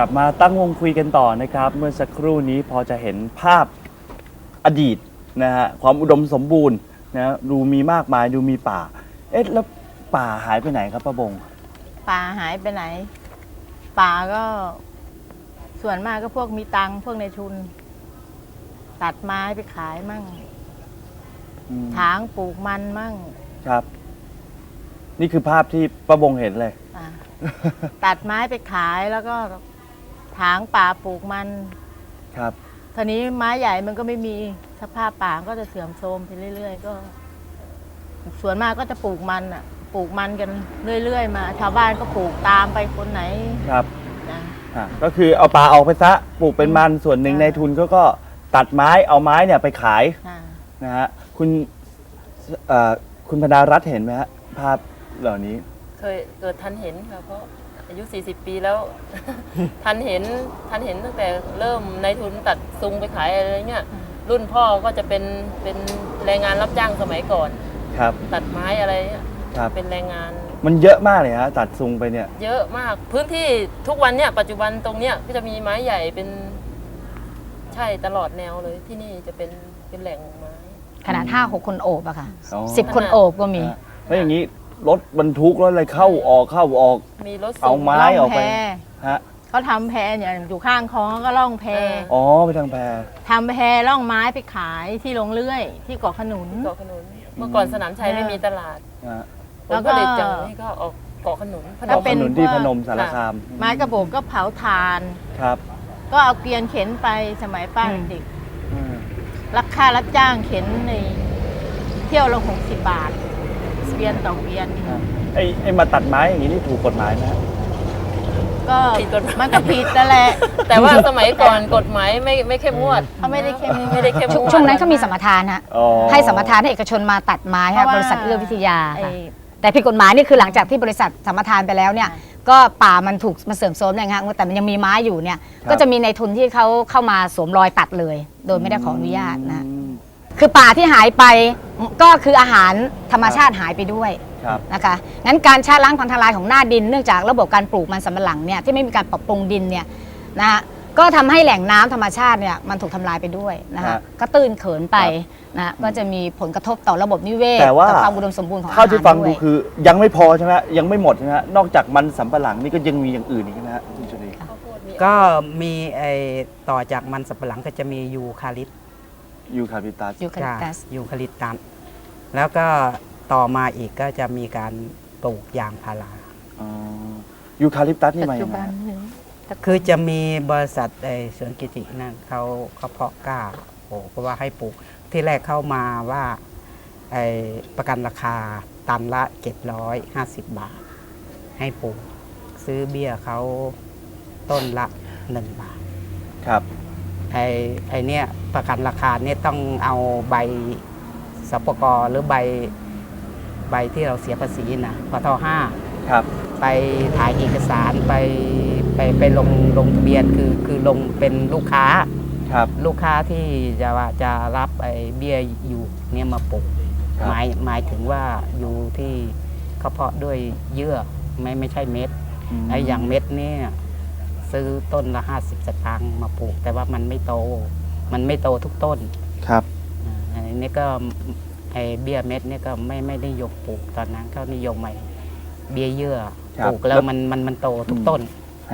กลับมาตั้งวงคุยกันต่อนะครับ เมื่อสักครู่นี้พอจะเห็นภาพอดีตนะฮะความอุดมสมบูรณ์นะดูมีมากมายดูมีป่า เอ๊ะแล้วป่าหายไปไหนครับป้าบง ป่าหายไปไหน ป่าก็ส่วนมากก็พวกมีตังค์พวกในทุน ตัดไม้ไปขายมั่งอืมถางปลูกมันมั่งครับ นี่คือภาพที่ป้าบงเห็นเลย อะ ตัดไม้ไปขายแล้วก็ ถางป่าปลูกมัน ครับ ทีนี้ไม้ใหญ่มันก็ไม่มีสภาพป่าก็จะเสื่อมโทรมไปเรื่อย ๆ ก็ ส่วนมากก็จะปลูกมันอะ ปลูกมันกันเรื่อย ๆ มา ชาวบ้านก็ปลูกตามไปคนไหนครับนะอะก็คือเอาป่าออกไปซะปลูกเป็นมันส่วนหนึ่งในทุนเขาก็ตัดไม้เอาไม้เนี่ยไปขายอ่า นะฮะคุณเอ่อคุณพนารัตน์เห็นไหมฮะภาพเหล่านี้ เคยเกิดทันเห็นค่ะเพราะ อายุ 40 ปีแล้ว ทันเห็นทันเห็นตั้งแต่เริ่มในทุนตัดซุงไปขายอะไรเงี้ยรุ่นพ่อก็จะเป็นเป็นแรงงานรับจ้างสมัยก่อน ครับ ตัดไม้อะไรเงี้ยครับ เป็นแรงงาน มันเยอะมากเลยฮะตัดซุงไปเนี่ย เยอะมากพื้นที่ทุกวันเนี่ยปัจจุบันตรงเนี้ยก็จะมีไม้ใหญ่เป็นใช่ตลอดแนวเลยที่นี่จะเป็นเป็นแหล่งไม้ ขนาดห้าหกคนโอบอะค่ะอ๋อ สิบคนโอบก็มีนะฮะแล้วอย่างนี้ รถบรรทุกรถอะไรเข้าออกเข้าออก มีรถเอาส่งไม้ล่องออกแพไปฮะเขาทำแพอย่างอยู่ข้างคลองก็ล่องแพเอออ๋อไปทางแพทำแพล่องไม้ไปขายที่ลงเลื่อยที่เกาะขนุน เกาะขนุนเมื่อก่อนสนามชัยไม่มีตลาดนะฮะผแล้ลวผก็ลิตจากนี่ก็ออกเกาะขนุนพนถ้าม เป็น ถนนที่พวกพนมสารคามไม้กระบอกก็เผาถ่าน ครับก็เอาเกวียนเข็นไปสมัยป้าอืม เด็กอืมรับค่ารับจ้างเข็นในเที่ยวละหกสิบบาท เกวียนต่อเกวียนฮะไอ้ไอ้มาตัดไม้อย่างนี้นี่ถูกกฎหมายไหมฮะ ก็ผิดกฎหมาย มันก็ผิดนั่นแหละแต่ว่าสมัยก่อนกฎหมายไม่ไม่เข้มงวด เขาไม่ได้เข้มไม่ได้เข้มงช่วงวดช่วงนั้นเขามีสัมปทานฮะอ๋อ ให้สัมปทานให้เอกชนมาตัดไม้เพฮะราะว่า บริษัทเอื้อวิทยาไอ้ ค่ะแต่ผิดกฎหมายนี่คือหลังจากที่บริษัทสัมปทานไปแล้วเนี่ยค่ะก็ป่ามันถูกมันเสื่อมโทรมเนี่ยฮะแต่มันยังมีไม้อยู่เนี่ย ก็จะมีในทุนที่เขาเข้ามาสวมรอยตัดเลย โดยไม่ได้ขออนุญาตนะ อืม คือป่าที่หายไปก็คืออาหารธรรมชาติหายไปด้วยครับนะคะงั้นการชะล้างพังทลายของหน้าดินเนื่องจากระบบการปลูกมันสำปะหลังเนี่ยที่ไม่มีการปรับปรุงดินเนี่ยนะฮะก็ทำให้แหล่งน้ำธรรมชาติเนี่ยมันถูกทำลายไปด้วยนะคะฮะก็ตื้นเขินไปนะฮะก็จะมีผลกระทบต่อระบบนิเวศแต่ว่าต่อความอุดมสมบูรณ์ของอาหาเท่ารที่ฟังดูด้วยคือ ยังไม่พอใช่ไหมฮะยังไม่หมดใช่ไหมฮะนอกจากมันสำปะหลังนี่ก็ยังมีอย่างอื่นอีกใช่ไหมฮะคุณชลีข้าวโพดมีก็มีไอต่อจากมันสับปะหลังก็จะมียูคาลิป ยูคาลิปตัส ยูคาลิปตัส ยูคาลิปตัส แล้วก็ต่อมาอีกก็จะมีการปลูกยางพาราอ๋อ ยูคาลิปตัสนี่ปัมาจอจุย่างไรบันฮะนี้คือจะมีบริษัทไอสวนกิตินั่นเขาเขาเพาะกล้าโอ้เพราะว่าให้ปลูกที่แรกเข้ามาว่าไอประกันราคาตันละ 750 บาท ให้ปลูก ซื้อเบี้ยเขาต้นละ 1 บาท ครับ ไอ้ไอ้เนี่ยประกันราคาเนี่ยต้องเอาใบสปกหรือใบใบที่เราเสียภาษีนะปทห้าครับ ไปถ่ายเอกสารไปไปไปลงลงทะเบียนคือคือลงเป็นลูกค้าครับ ลูกค้าที่จะว่าจะรับไอ้เบี้ยอยู่เนี่ยมาปลูกครับ หมายหมายถึงว่าอยู่ที่เขาเพาะด้วยเยื่อไม่ไม่ใช่เม็ดมไอ้อย่างเม็ดเนี่ย ซื้อต้นละห้าสิบสตางค์มาปลูก แต่ว่ามันไม่โต มันไม่โตทุกต้นครับอ่าอันนี้ก็ไอ้เบี้ยเม็ดเนี่ยก็ไม่ไม่ได้ยกปลูกตอนนั้นเขานิยมไอ้เบี้ยเยื่อครับปลูกแล้วมันมันมันโตทุกต้น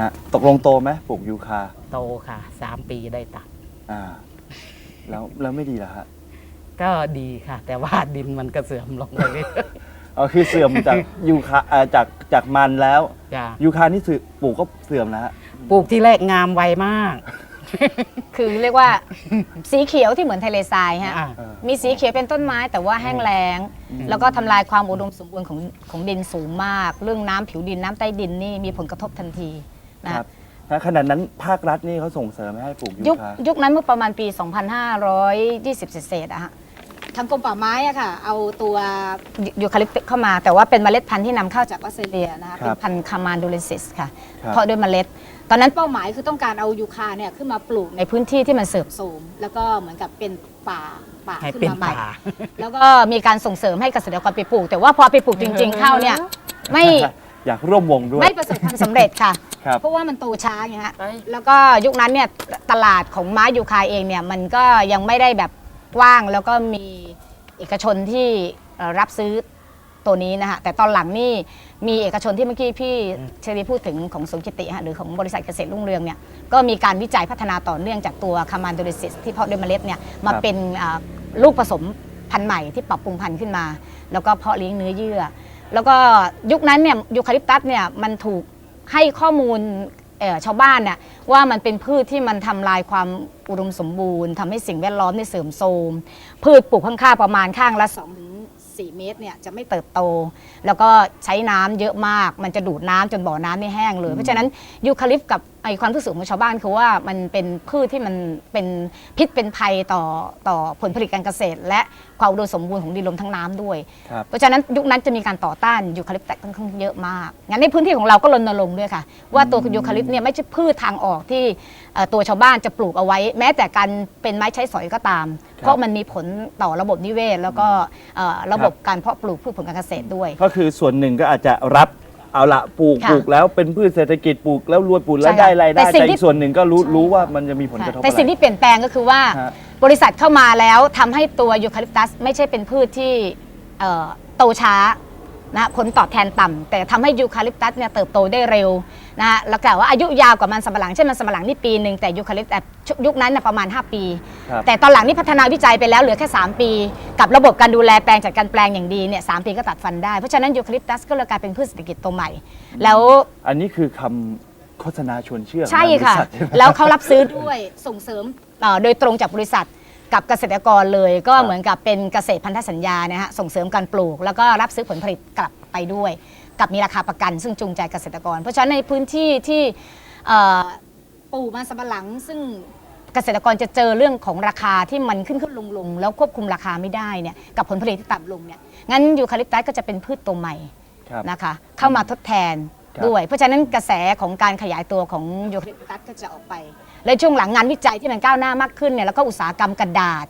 ฮะตกลงโตไหมปลูกยูคาโตค่ะสามปีได้ตัด อ่า แล้วแล้วไม่ดีเหรอฮะก็ดีค่ะ แต่ว่าดินมันก็เสื่อมลงไปเรื่อยอ๋อคือเสื่อมจาก ยูคาอ่าจากจากมันแล้ว ๆจ้ะยูคานี่สื่อปลูกก็เสื่อมนะฮะ ปลูกที่แรกงามไวมาก คือเรียกว่า สีเขียวที่เหมือนทะเลทรายฮะ อะเออมีสีเขียวเป็นต้นไม้แต่ว่าแห้งแล้งอืมแล้วก็ทำลายความอุดมสมบูรณ์ของของดินสูงมาก เรื่องน้ำผิวดินน้ำใต้ดินนี่มีผลกระทบทันทีนะครับถ้าขนาดนั้นภาครัฐนี่เขาส่งเสริมให้ปลูกยูยุคคา ยุคนั้นเมื่อประมาณปี 2520 เศษๆอะฮะ ทางกรมป่าไม้อะค่ะ เอาตัวยูคาลิปตัสเข้ามา แต่ว่าเป็นเมล็ดพันธุ์ที่นำเข้าจากออสเตรเลียนะคะเป็นพันธุ์คามานดูเลนซิสค่ะ ครับ เพาะด้วยเมล็ด ตอนนั้นเป้าหมายคือต้องการเอายูคาเนี่ยขึ้นมาปลูกในพื้นที่ที่มันเสื่อมโทรมแล้วก็เหมือนกับเป็นป่าป่าให้ขึ้เป็นนมาใหม่ ป่า แล้วก็มีการส่งเสริมให้เกษตรกรไปปลูก แต่ว่าพอไปปลูกจริง ๆ เข้าเนี่ยไม่อยากร่วมวงด้วย ไม่ประสบความสำเร็จค่ะ ครับ เพราะว่ามันโตช้าไงฮะไปแล้วก็ยุคนั้นเนี่ยตลาดของไม้ยูคาเองเนี่ยมันก็ยังไม่ได้แบบ กว้างแล้วก็มีเอกชนที่เอ่อรับซื้อตัวนี้นะคะแต่ตอนหลังนี่มีเอกชนที่เมื่อกี้พี่เชอรีพูดถึงของสมคิติฮะหรือของบริษัทเกษตรรุ่งเรืองเนี่ยก็มีการวิจัยพัฒนาต่อเนื่องจากตัวคามานโดริซิสที่เพาะด้วยเมล็ดเนี่ยมาครับเป็นอ่าลูกผสมพันธุ์ใหม่ที่ปรับปรุงพันธุ์ขึ้นมา แล้วก็เพาะเลี้ยงเนื้อเยื่อ แล้วก็ยุคนั้นเนี่ยยูคาลิปตัสเนี่ยมันถูกให้ข้อมูลเอ่อ ชาวบ้านเนี่ยว่ามันเป็นพืชที่มันทำลายความอุดมสมบูรณ์ทำให้สิ่งแวดล้อมเนี่ยเสื่อมโทรมพืชปลูกข้างๆประมาณข้างละ2ถึงสเมตรเนี่ยจะไม่เติบโต แล้วก็ใช้น้ำเยอะมาก มันจะดูดน้ำจนบ่อน้ำนี่แห้งเลย เพราะฉะนั้นยูคาลิปกับ ไอความรู้สึกของชาวบ้านคือว่ามันเป็นพืชที่มันเป็นพิษเป็นภัยต่อต่อผลผลิตการเกษตร และความอุดมสมบูรณ์ของดินลมทั้งน้ำด้วย ครับ เพราะฉะนั้นยุคนั้นจะมีการต่อต้านยูคาลิปตัสค่อนข้างเยอะมาก งั้นในพื้นที่ของเราก็รณรงค์ด้วยค่ะ ว่าตัวยูคาลิปเนี่ยไม่ใช่พืชทางออกที่เอ่อตัวชาวบ้านจะปลูกเอาไว้ แม้แต่การเป็นไม้ใช้สอยก็ตาม เพราะมันมีผลต่อระบบนิเวศ แล้วก็เอ่อระบบการเพาะปลูกพืชผลการเกษตรด้วย ก็คือส่วนหนึ่งก็อาจจะรับ เอาละปลูกค่ะปลูกแล้วเป็นพืชเศรษฐกิจปลูกแล้วรวยปลูกแล้วใช่ค่ะได้รายได้แต่สิ่งแต่ที่ อีกส่วนหนึ่งก็รู้รู้ว่ามันจะมีผลกระทบแต่อะไรสิ่งที่เปลี่ยนแปลงก็คือว่า ฮะ บริษัทเข้ามาแล้วทำให้ตัวยูคาลิปตัสไม่ใช่เป็นพืชที่เอ่อโตช้า นะผลตอบแทนต่ำแต่ทำให้ยูคาลิปตัสเนี่ยเติบโตได้เร็วนะฮะแล้วกล่าวว่าอายุยาวกว่ามันสำปะหลังเช่นมันสำปะหลังนี่ปีหนึ่งแต่ยูคาลิปตัสยุคนั้นน่ะประมาณ 5 ปีครับแต่ตอนหลังนี่พัฒนาวิจัยไปแล้วเหลือแค่ 3 ปี กับระบบการดูแลแปลงจัดการแปลงอย่างดีเนี่ยสามปีก็ตัดฟันได้ เพราะฉะนั้นยูคาลิปตัสก็เลยกลายเป็นพืชเศรษฐกิจตัวใหม่ แล้วอันนี้คือคำโฆษณาชวนเชื่อของใช่ทางบริค่ะษัทใช่ไหมแล้วเขารับซื้อด้วยส่งเสริมเอ่อโดยตรงจากบริษัท กับเกษตรกรเลย ก็ครับเหมือนกับเป็นเกษตรพันธสัญญานะฮะส่งเสริมการปลูก แล้วก็รับซื้อผลผลิตกลับไปด้วย กับมีราคาประกัน ซึ่งจูงใจเกษตรกร เพราะฉะนั้นในพื้นที่ที่เอ่อปลูกมันสำปะหลัง ซึ่งเกษตรกรจะเจอเรื่องของราคาที่มันขึ้นขึ้นลงลงแล้วควบคุมราคาไม่ได้เนี่ยกับผลผลิตที่ต่ำลงเนี่ยงั้นยูคาลิปตัสก็จะเป็นพืชตัวใหม่ครับ นะคะเข้ามาทดแทนครับ ด้วย เพราะฉะนั้นกระแสของการขยายตัวของยูคาลิปตัสก็จะออกไปและช่วงหลังงานวิจัยที่มันก้าวหน้ามากขึ้นเนี่ยแล้วก็อุตสาหกรรมกระดาษ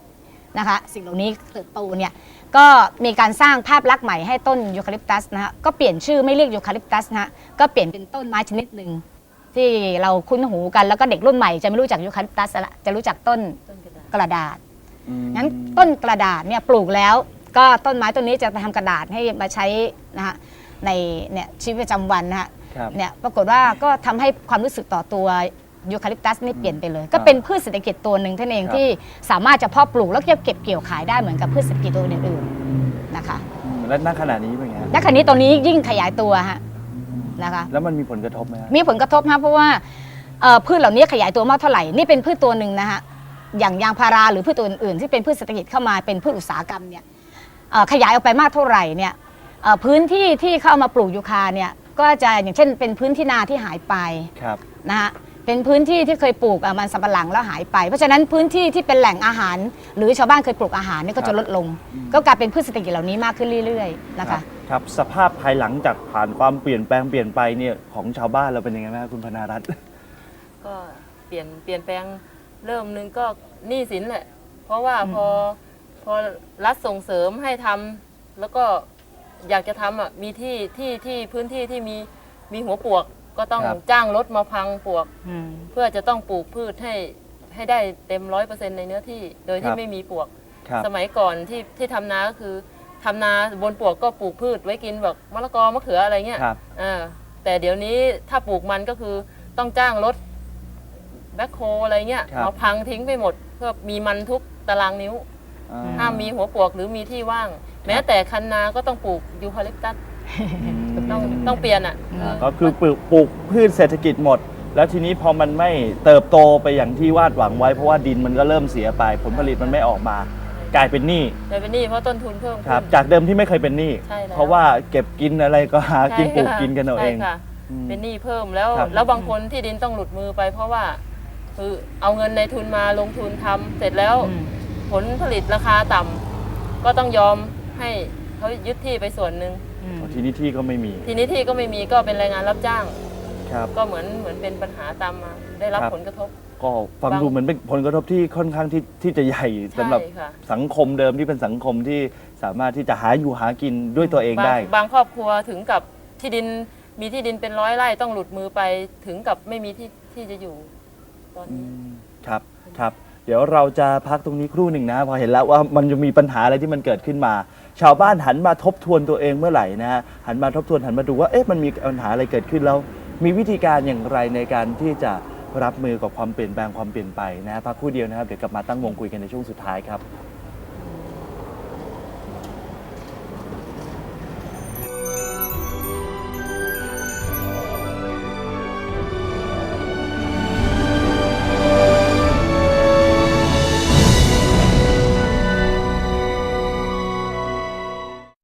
นะคะสิ่งเหล่านี้เติบโตเนี่ยก็มีการสร้างภาพลักษณ์ใหม่ให้ต้นยูคาลิปตัสนะฮะก็เปลี่ยนชื่อไม่เรียกยูคาลิปตัสนะฮะก็เปลี่ยนเป็นต้นไม้ชนิดหนึ่งที่เราคุ้นหูกันแล้วก็เด็กรุ่นใหม่จะไม่รู้จักยูคาลิปตัสละจะรู้จักต้นต้นกระดาษกระดาษอืมงั้นต้นกระดาษเนี่ยปลูกแล้ว ก็ต้นไม้ต้นนี้จะทำกระดาษให้มาใช้นะฮะ ในเนี่ยชีวิตประจำวันนะฮะครับ เนี่ยปรากฏว่าก็ทำให้ความรู้สึกต่อตัวยูคาลิปตัสนี่เปลี่ยนไปเลยครัก็บเป็นพืชเศรษฐกิจตัวหนึ่งเท่านั้นเองครับ ที่สามารถจะเพาะปลูกแล้วก็เก็บเกี่ยวขายได้เหมือนกับพืชเศรษฐกิจตัวอื่นๆนะคะอืมแล้วณขณะนี้เป็นไงฮะและขณะนี้ตัวนี้ยิ่งขยายตัวฮะนะคะ แล้วมันมีผลกระทบไหมฮะ มีผลกระทบฮะเพราะว่าเอ่อพืชเหล่านี้ขยายตัวมากเท่าไหร่ นี่เป็นพืชตัวหนึ่งนะฮะอย่างยางพาราหรือพืชตัวอื่นๆ ที่เป็นพืชเศรษฐกิจเข้ามาเป็นพืชอุตสาหกรรมเนี่ยเอ่อขยายออกไปมากเท่าไหร่เนี่ยเอ่อ พื้นที่ที่เข้ามาปลูกยูคาเนี่ยก็จะอย่างเช่น เป็นพื้นที่นาที่หายไปครับนะฮะเป็นพื้นที่ที่เคยปลูกอะมันสำปะหลังแล้วหายไป เพราะฉะนั้นพื้นที่ที่เป็นแหล่งอาหาร หรือชาวบ้านเคยปลูกอาหารเนี่ยก็ครัจะบลดลง ก็กลายเป็นพืชเศรษฐกิจเหล่านี้มากขึ้นเรื่อยๆนะครัคะบครับสภาพภายหลังจากผ่านความเปลี่ยนแปลงเปลี่ยนไปเนี่ยของชาวบ้านเราเป็นยังไงบ้างครับคุณพนารัตน์ก็เปลี่ยนเปลี่ยนแปลงเริ่มหนึงก็หนี้สินแหละเพราะว่าพอพอรัฐส่งเสริมให้ทำแล้วก็ อยากจะทำอะมีที่ที่ที่พื้นที่ที่มีมีหัวปลวกก็ต้องครับ จ้างรถมาพังปลวก อืม เพื่อจะต้องปลูกพืชให้ให้ได้เต็มร้อยเปอร์เซ็นต์ในเนื้อที่ โดยคที่รับ ไม่มีปลวก ครับ สมัยก่อนที่ที่ทำนาก็คือทำนาบนปลวกก็ปลูกพืชไว้กินแบบมะละกอมะเขืออะไรเงี้ยครับอ่าแต่เดี๋ยวนี้ถ้าปลูกมันก็คือต้องจ้างรถแบ็คโฮอะไรเงี้ยครับ มาพังทิ้งไปหมด เพื่อมีมันทุกตารางนิ้ว อ่ ห้ามมีหัวปลวกหรือมีที่ว่าง แม้แต่คันนาก็ต้องปลูกยูคาลิปตัสอืมต้องต้องเปลี่ยนอะอ่าก็คือปลูกปลูกพืชเศรษฐกิจหมด แล้วทีนี้พอมันไม่เติบโตไปอย่างที่วาดหวังไว้ เพราะว่าดินมันก็เริ่มเสียไป ผลผลิตมันไม่ออกมา กลายเป็นหนี้เลยเป็นหนี้เพราะต้นทุนเพิ่มครับขึ้นจากเดิมที่ไม่เคยเป็นหนี้ใช่แล้ว เพราะว่าเก็บกินอะไรก็หากินปลูกใช่ค่ะกินกันเอาเอง ใช่ค่ะอืมเป็นหนี้เพิ่มแล้ว ครับ แล้วบางคนที่ดินต้องหลุดมือไป เพราะว่า คือเอาเงินในทุนมาลงทุนทำเสร็จแล้ว อืมผลผลิตราคาต่ำก็ต้องยอม ให้เขายึดที่ไปส่วนหนึ่งอืม ทีนี้ที่ก็ไม่มีทีนี้ที่ก็ไม่มีก็เป็นแรงงานรับจ้าง ครับ ก็เหมือนเหมือนเป็นปัญหาตามมา ได้รับครับ ผลกระทบ ก็ฟังบาง ดูเหมือนเป็นผลกระทบที่ค่อนข้างที่ที่จะใหญ่สำหรับใช่ค่ะ สังคมเดิมที่เป็นสังคมที่สามารถที่จะหาอยู่หากินด้วยตัวเองบางได้ บางครอบครัวถึงกับที่ดินมีที่ดินเป็นร้อยไร่ต้องหลุดมือไปถึงกับไม่มีที่ที่จะอยู่ ตอนอืนี้มครับครับ เดี๋ยวเราจะพักตรงนี้ครู่หนึ่งนะ พอเห็นแล้วว่ามันจะมีปัญหาอะไรที่มันเกิดขึ้นมา ชาวบ้านหันมาทบทวนตัวเองเมื่อไหร่นะฮะหันมาทบทวนหันมาดูว่าเอ๊ะมันมีปัญหาอะไรเกิดขึ้นแล้ว มีวิธีการอย่างไรในการที่จะรับมือกับความเปลี่ยนแปลงความเปลี่ยนไปนะฮะพักครู่เดียวนะครับเดี๋ยวกลับมาตั้งวงคุยกันในช่วงสุดท้ายครับ